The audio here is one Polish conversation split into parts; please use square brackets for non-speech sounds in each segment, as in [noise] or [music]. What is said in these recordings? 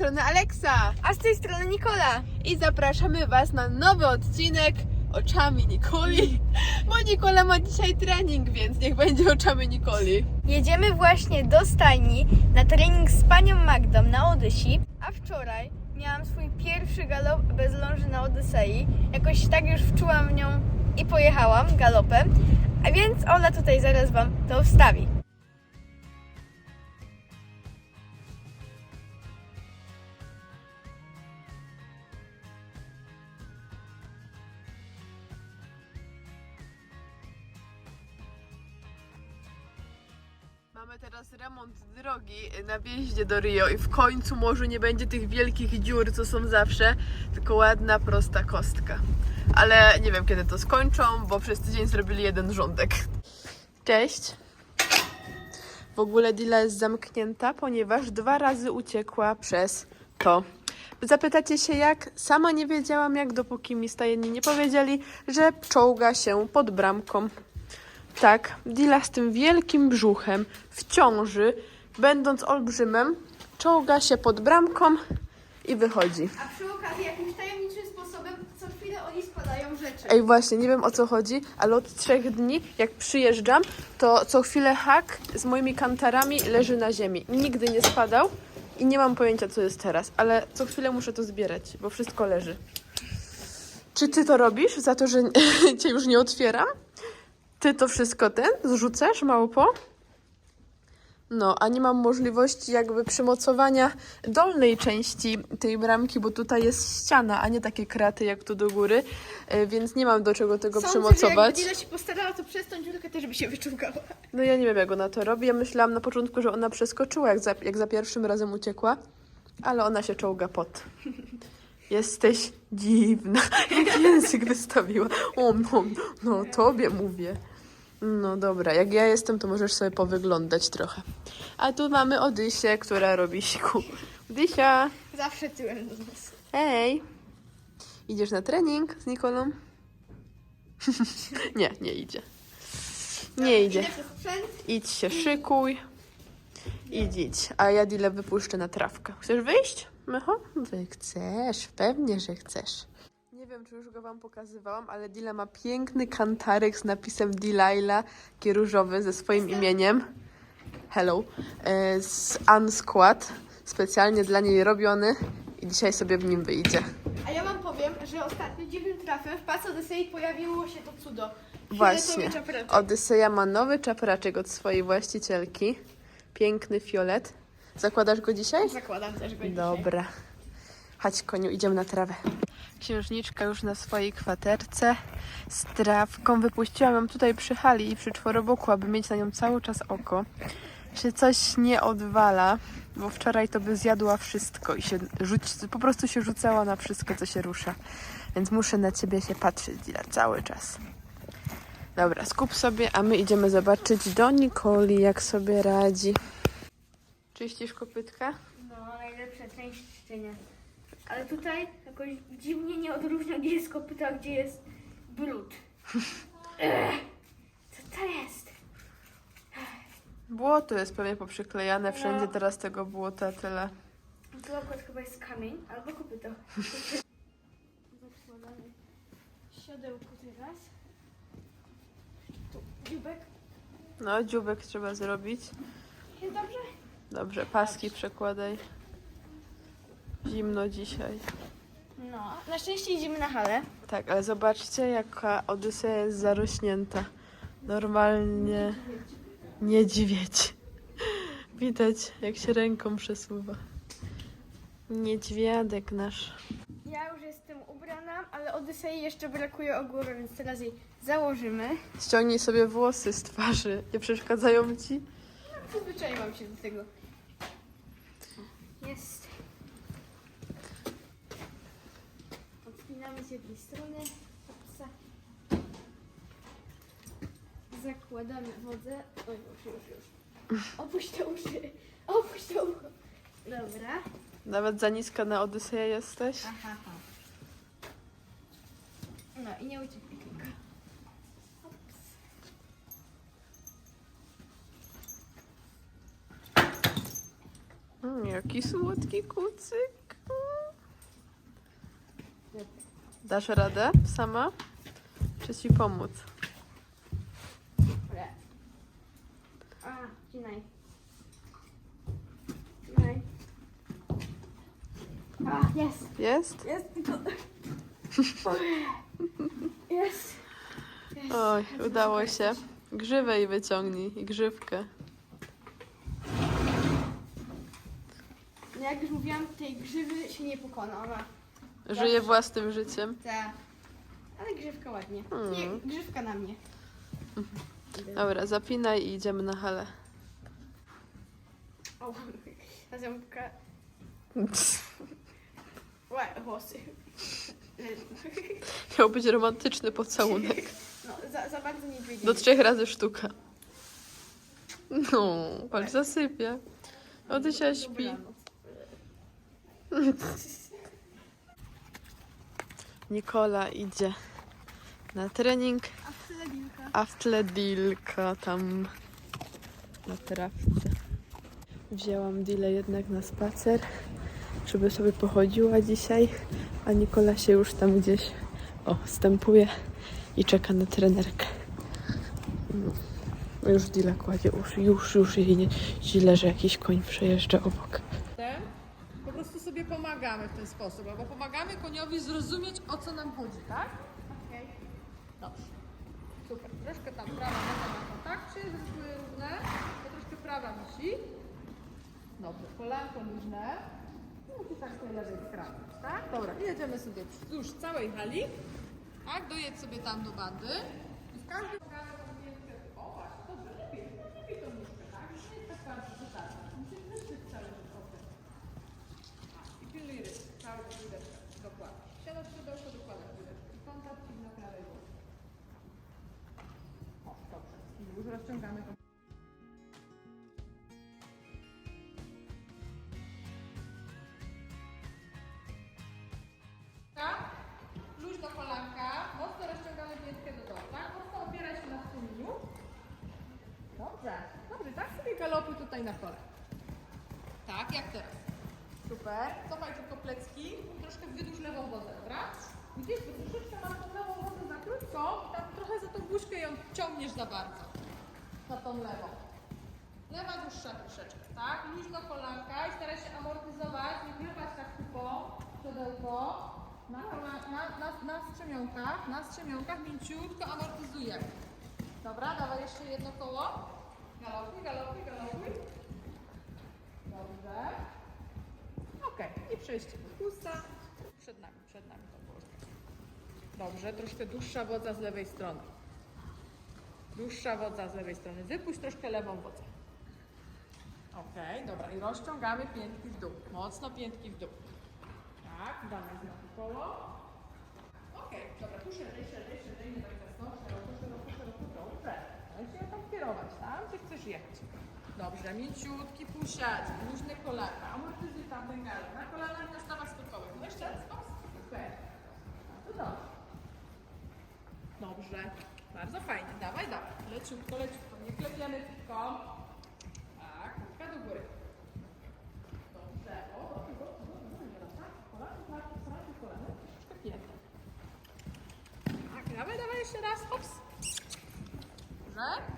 strony Aleksa A z tej strony Nikola. i zapraszamy Was na nowy odcinek Oczami Nikoli, bo Nikola ma dzisiaj trening, więc niech będzie Oczami Nikoli. Jedziemy właśnie do stajni na trening z panią Magdą na Odysi, a wczoraj miałam swój pierwszy galop bez ląży na Odysei. Jakoś tak już wczułam w nią i pojechałam galopem, a więc Ola tutaj zaraz Wam to wstawi. Mamy teraz remont drogi na wjeździe do Rio i w końcu może nie będzie tych wielkich dziur, co są zawsze, tylko ładna, prosta kostka. Ale nie wiem kiedy to skończą, bo przez tydzień zrobili jeden rządek. Cześć. W ogóle Dila jest zamknięta, ponieważ dwa razy uciekła przez to. Zapytacie się jak? Sama nie wiedziałam jak, dopóki mi stajenni nie powiedzieli, że czołga się pod bramką. Tak, Dila z tym wielkim brzuchem w ciąży, będąc olbrzymem, czołga się pod bramką i wychodzi. A przy okazji jakimś tajemniczym sposobem co chwilę oni składają rzeczy. Ej, właśnie, nie wiem o co chodzi, ale od trzech dni, jak przyjeżdżam, to co chwilę hak z moimi kantarami leży na ziemi. Nigdy nie spadał i nie mam pojęcia, co jest teraz, ale co chwilę muszę to zbierać, bo wszystko leży. Czy ty to robisz za to, że [laughs] cię już nie otwieram? Ty to wszystko ten zrzucasz, małpo? No, a nie mam możliwości jakby przymocowania dolnej części tej bramki, bo tutaj jest ściana, a nie takie kraty jak tu do góry, e, więc nie mam do czego tego przymocować. Dila się postarała, to przez tą dziurkę też by się wyczułgała. No ja nie wiem jak ona to robi. Ja myślałam na początku, że ona przeskoczyła jak za, jak za pierwszym razem uciekła, ale ona się czołga pod. Jesteś dziwna. Jak [laughs] język wystawiła. O, no, no, tobie mówię. No dobra, jak ja jestem, to możesz sobie powyglądać trochę. A tu mamy Odysię, która robi siku. Odysia, Zawsze tyłem do nas. hej. Idziesz na trening z Nikolą? [laughs] nie, nie idzie. Nie idzie. Idź się szykuj. Idź, idź. A ja Dilę wypuszczę na trawkę. Chcesz wyjść, Mycho? Wy chcesz, pewnie, że chcesz. Nie wiem, czy już go wam pokazywałam, ale Dila ma piękny kantarek z napisem Delilah, taki różowy ze swoim imieniem. Hello. E, Z Unsquat. Specjalnie dla niej robiony i dzisiaj sobie w nim wyjdzie. A ja wam powiem, że ostatnio dziwnym trafem w Paco Odysei pojawiło się to cudo. Właśnie. Odyseja ma nowy czapraczek od swojej właścicielki. Piękny fiolet. Zakładasz go dzisiaj? Zakładam też go dzisiaj. Dobra. Chodź koniu, idziemy na trawę. Księżniczka już na swojej kwaterce z trawką. Wypuściłam ją tutaj przy hali i przy czworoboku, aby mieć na nią cały czas oko. Czy coś nie odwala, bo wczoraj to by zjadła wszystko i się rzuć, po prostu się rzucała na wszystko, co się rusza. Więc muszę na ciebie się patrzeć, Dila, cały czas. Dobra, skup sobie, a my idziemy zobaczyć do Nikoli, jak sobie radzi. Czyścisz kopytka? No, najlepsza część czyszczenia. Ale tutaj jakoś dziwnie nie odróżnia, gdzie jest kopyto, a gdzie jest brud. [laughs] Ech, co to jest? Błoto jest pewnie poprzyklejane wszędzie, No. teraz tego błota tyle. Tu akurat chyba jest kamień albo kopyto. Zakładamy siodełko teraz. Tu dziubek. No, dziubek trzeba zrobić. Jest dobrze? Dobrze, paski przekładaj. Zimno dzisiaj. No. Na szczęście idziemy na halę. Tak, ale zobaczcie, jaka Odyseja jest zarośnięta. Normalnie niedźwiedź. Widać, jak się ręką przesuwa. Niedźwiadek nasz. Ja już jestem ubrana, ale Odysei jeszcze brakuje ogóru, więc teraz jej założymy. Ściągnij sobie włosy z twarzy. Nie przeszkadzają ci? Przyzwyczaiłam się do tego. Jest. Z jednej strony. Opsa. Zakładamy wodę. Oj, już, już, już. Opuść te uszy. Opuść ucho. Dobra. Nawet za niska na Odyseję jesteś? Aha. No i nie uciekaj kilka. Jaki słodki kucyk. Dasz radę sama? Czy ci pomóc? A. A, jest. Jest? Jest tylko... [laughs] Jest. Jest. Oj, udało się. Grzywę jej wyciągnij i grzywkę. No jak już mówiłam, tej grzywy się nie pokona. Ona Żyje własnym życiem. ta... Ale grzywka ładnie. Mm. Nie, grzywka na mnie. [laughs] Dobra, zapinaj i idziemy na halę. O, ta ząbka... Łe, włosy. [laughs] Miał być romantyczny pocałunek. [laughs] No, za, za bardzo nie wiedzieli. Do trzech razy sztuka. No, patrz, zasypia. Odysia śpi. Nikola idzie na trening, A w tle Dilka tam na trawce. Wzięłam Dilę jednak na spacer, żeby sobie pochodziła dzisiaj, a Nikola się już tam gdzieś o, stępuje i czeka na trenerkę. No, Już Dila kładzie uszy, już, już jej nie, źle, że jakiś koń przejeżdża obok. Ten, po prostu sobie pomagamy w ten sposób, albo pomagamy koniowi zrozumieć, o co nam chodzi, tak? Okej. Dobrze. Super. Troszkę tam prawa noga na kontakcie, zróbmy równe, to troszkę prawa wisi. Dobrze, kolanko luźne. No i tak z tej lewej strony, tak? Dobra, i jedziemy sobie wzdłuż całej hali. Tak, dojedź sobie tam do bandy. I w każdym galopuj tutaj na kole. Tak, jak teraz. Super. Cofaj tylko plecki troszkę wydłuż lewą wodę, dobra? Widzisz, bo troszeczkę masz tą lewą wodę za krótką i tam trochę za tą buźkę ją ciągniesz za bardzo. Za tą lewą. Lewa dłuższa troszeczkę, tak? Luźno kolanka i staraj się amortyzować, nie wyrwać tak tupą, siodełko. Na, na, na, na strzemionkach, na strzemionkach mięciutko amortyzujemy. Dobra, dawaj jeszcze jedno koło. Galopuj, galopuj, galopuj. Dobrze. Do pusta. Przed nami, przed nami to było. Dobrze, troszkę dłuższa wodza z lewej strony. Dłuższa wodza z lewej strony. Wypuść troszkę lewą wodzę. Okej, dobra. I rozciągamy piętki w dół. Mocno piętki w dół. Tak, damy znowu koło. Okej, dobra, tu szerzej, szerzej, szerzej, nie tak jasno. Szeroko, szeroko, szeroko, dobrze. Się tam kierować, tam gdzie chcesz jechać. Dobrze, mięciutki pusiać, luźne kolana, amortyzuj tam bengale. Na kolanach na stawach skokowych. No jeszcze raz, super. No to dobrze. Dobrze, bardzo fajnie. Dawaj, dawaj. Leciutko, leciutko. Nie klepiemy tylko. Tak, kubka do góry. Dobrze. O, dobrze, dobrze. dobrze. Tak, kolana, kolana, kolana. Tak, dawaj, dawaj jeszcze raz. Ops. Dobrze.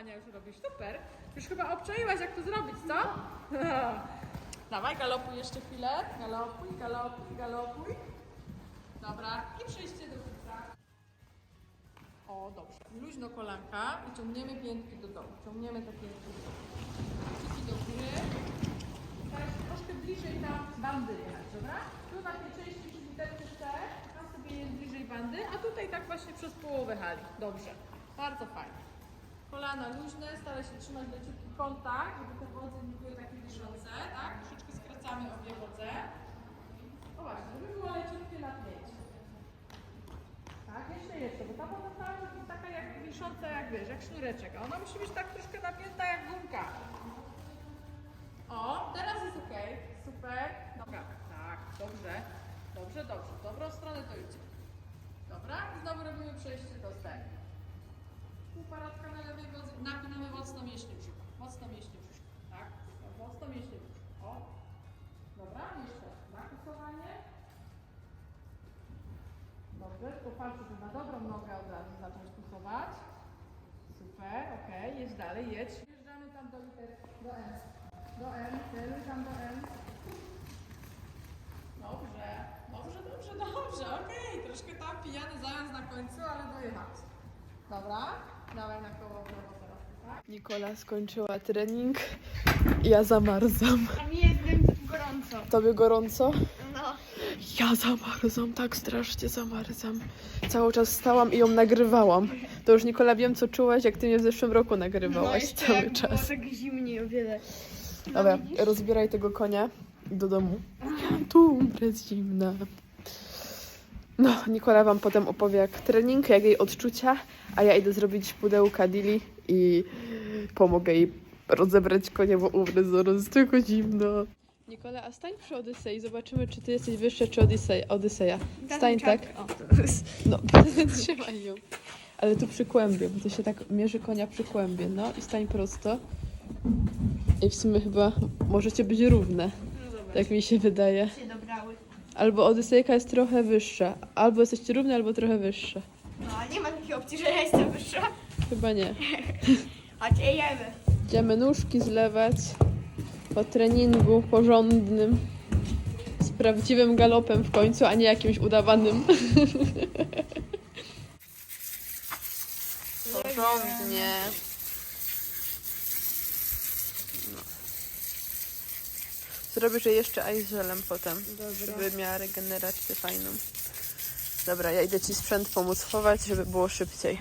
Galopowania już robisz. Super. Już chyba obczaiłaś jak to zrobić, co? [laughs] Dawaj, galopuj jeszcze chwilę. Galopuj, galopuj, galopuj. Dobra. I przejście do końca. O, dobrze. Luźno kolanka i ciągniemy piętki do dołu. Ciągniemy te piętki do dołu. Kciuki do góry. Teraz troszkę bliżej tam bandy jechać, dobra? Tu na tej części przy literce C, tam sobie jest bliżej bandy, a tutaj tak właśnie przez połowę hali. Dobrze. Bardzo fajnie. Kolana luźne, staraj się trzymać leciutki kontakt, żeby te wodze nie były takie wiszące, tak? Troszeczkę skracamy obie wodze. O właśnie, żeby było leciutkie napięcie. Tak, jeszcze, jeszcze, bo ta woda czas jest taka jak wisząca, jak wiesz, jak sznureczek, a ona musi być tak troszkę napięta jak gumka. O, teraz jest ok, super. Dobra, tak, dobrze, dobrze, dobrze, w dobrą stronę to idzie. Dobra, i znowu robimy przejście do steli. Półparatka na lewej wodzy, napinamy mocno mięśnie brzucha, mocno mięśnie brzucha, tak? Mocno mięśnie brzucha. O. Dobra, jeszcze nakusowanie. Dobrze, tylko palce na dobrą nogę od razu zacząć kusować. Super, okej, jedź dalej, jedź. Wjeżdżamy tam do liter, do N. Do N, celuj tam do N. Dobrze, dobrze, dobrze, dobrze, okej. Troszkę tam pijany zając na końcu, ale dojechać. Dobra, dawaj na koło tak? Nikola skończyła trening. Ja zamarzam. A mi jest gorąco. Tobie gorąco? No. Ja zamarzam, tak strasznie zamarzam. Cały czas stałam i ją nagrywałam. To już Nikola wiem co czułaś, jak ty mnie w zeszłym roku nagrywałaś cały czas. tak zimniej o wiele. Dobra, rozbieraj tego konia do domu. Tu umrę z zimna. No, Nikola wam potem opowie jak trening, jak jej odczucia, a ja idę zrobić pudełka Dili i pomogę jej rozebrać konia, bo umrę zaraz, tylko zimno. Nikola, a stań przy Odysei, zobaczymy czy ty jesteś wyższa czy Odyseja. Odyseja. Stań tak. No, [laughs] trzymaj ją. Ale tu przy kłębie, bo to się tak mierzy konia przy kłębie. No i stań prosto. I w sumie chyba możecie być równe, No tak mi się wydaje. Albo Odysejka jest trochę wyższa. Albo jesteście równe, albo trochę wyższe. No, a nie ma takiej opcji, że ja jestem wyższa. Chyba nie. [laughs] Chodź, jemy. Idziemy nóżki zlewać po treningu porządnym. Z prawdziwym galopem w końcu, a nie jakimś udawanym. [laughs] Porządnie. Zrobisz jej jeszcze ice żelem potem, żeby miała regenerację fajną. Dobra, ja idę ci sprzęt pomóc chować, żeby było szybciej.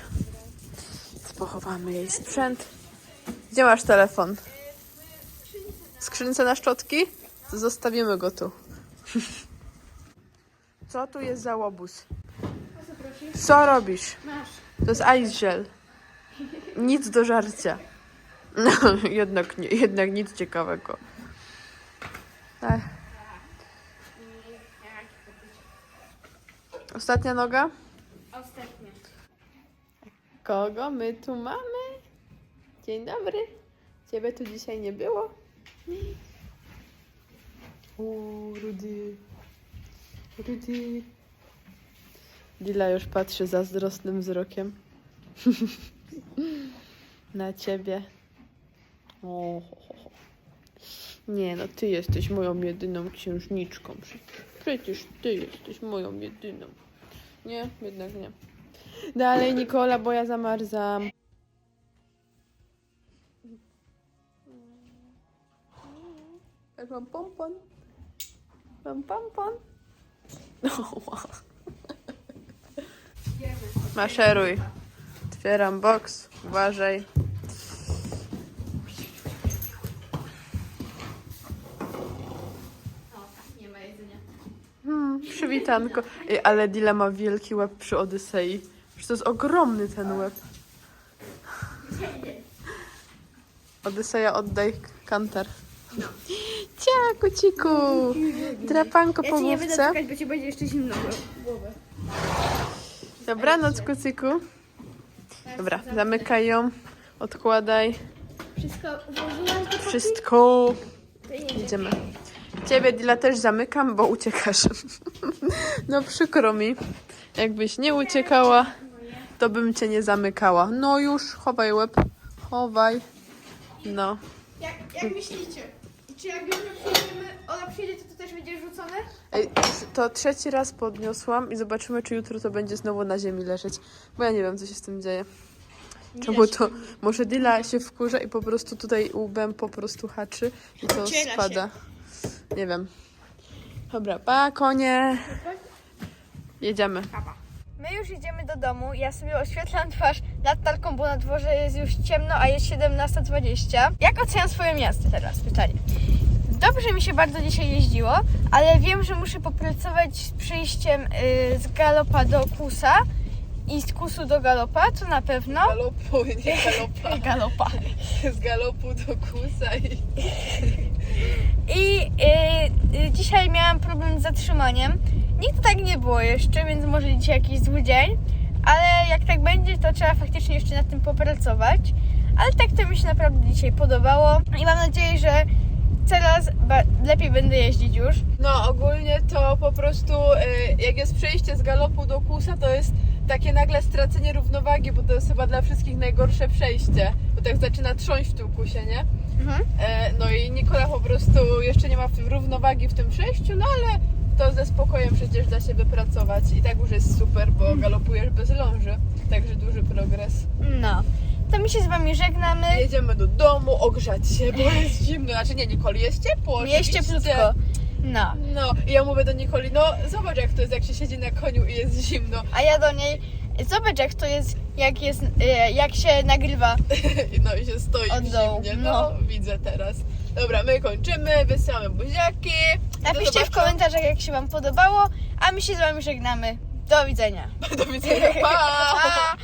Pochowamy jej sprzęt. Gdzie masz telefon? W skrzynce na szczotki? To zostawimy go tu. [laughs] Co tu jest za łobuz? Co robisz? To jest gel. Nic do żarcia. [laughs] No, jednak nie, jednak nic ciekawego. Ech. Ostatnia noga? Ostatnie. Kogo my tu mamy? Dzień dobry. Ciebie tu dzisiaj nie było? Uuu, Rudy. Rudy. Lila już patrzy zazdrosnym wzrokiem. [laughs] Na ciebie. O. Nie no, ty jesteś moją jedyną księżniczką przecież. Ty jesteś moją jedyną. Nie, jednak nie. Dalej, Nikola, bo ja zamarzam. Jak mam pompon. Mam pompon. No, wow. Maszeruj. Otwieram boks. Uważaj. O, tak, nie ma jedzenia. Hmm, przywitanko. Ej, ale Dila ma wielki łeb przy Odysei. Przecież to jest ogromny ten łeb. Odyseja, oddaj kantar. Cia, kuciku. Drapanko po Ja nie będę główce. dotykać, bo ci będzie jeszcze zimno w głowę. Dobranoc, kucyku. Dobra, zamykaj ją. Odkładaj. Wszystko ułożyłam to Wszystko. Idziemy. Ciebie, Dila, też zamykam, bo uciekasz. No przykro mi. Jakbyś nie uciekała, to bym cię nie zamykała. No już, chowaj łeb. Chowaj. No. Jak, jak myślicie? Czy jak jutro przyjedziemy, ona przyjedzie, to to też będzie rzucone? Ej, to trzeci raz podniosłam i zobaczymy, czy jutro to będzie znowu na ziemi leżeć. Bo ja nie wiem, co się z tym dzieje. Czemu to? Może Dila się wkurza i po prostu tutaj łbem po prostu haczy i to Uciera się. Nie wiem. Dobra, pa, konie. Jedziemy. My już idziemy do domu. Ja sobie oświetlam twarz latarką, bo na dworze jest już ciemno, a jest 17.20. Jak oceniam swoje miasto teraz? Pytanie. Dobrze mi się bardzo dzisiaj jeździło, ale wiem, że muszę popracować z przyjściem y, z galopa do kusa i z kusu do galopa, to na pewno. Galopu, nie galopa. [laughs] Galopa. Z galopu do kusa i... I y, y, dzisiaj miałam problem z zatrzymaniem. Nigdy tak nie było jeszcze, więc może dzisiaj jakiś zły dzień. Ale jak tak będzie, to trzeba faktycznie jeszcze nad tym popracować. Ale tak to mi się naprawdę dzisiaj podobało. I mam nadzieję, że teraz lepiej będę jeździć już. No ogólnie to po prostu y, jak jest przejście z galopu do kusa, to jest takie nagle stracenie równowagi, bo to jest chyba dla wszystkich najgorsze przejście, bo tak zaczyna trząść w tym kusie, nie? Mhm. E, no i Nikola po prostu jeszcze nie ma w tym równowagi w tym przejściu, no ale to ze spokojem przecież da się wypracować i tak już jest super, bo galopujesz bez ląży, także duży progres. No. To my się z wami żegnamy. Jedziemy do domu, ogrzać się, bo jest zimno, znaczy nie Nikoli, jest ciepło Jest cieplutko. No. No i ja mówię do Nikoli, no zobacz jak to jest, jak się siedzi na koniu i jest zimno. A ja do niej. Zobacz jak to jest, jak jest, e, jak się nagrywa. No [laughs] i się stoi Od dołu, zimnie, no, no. widzę teraz. Dobra, my kończymy, wysyłamy buziaki. Napiszcie w zobaczenia. komentarzach jak się wam podobało, a my się z wami żegnamy. Do widzenia. [laughs] Do widzenia, pa! [laughs] Pa!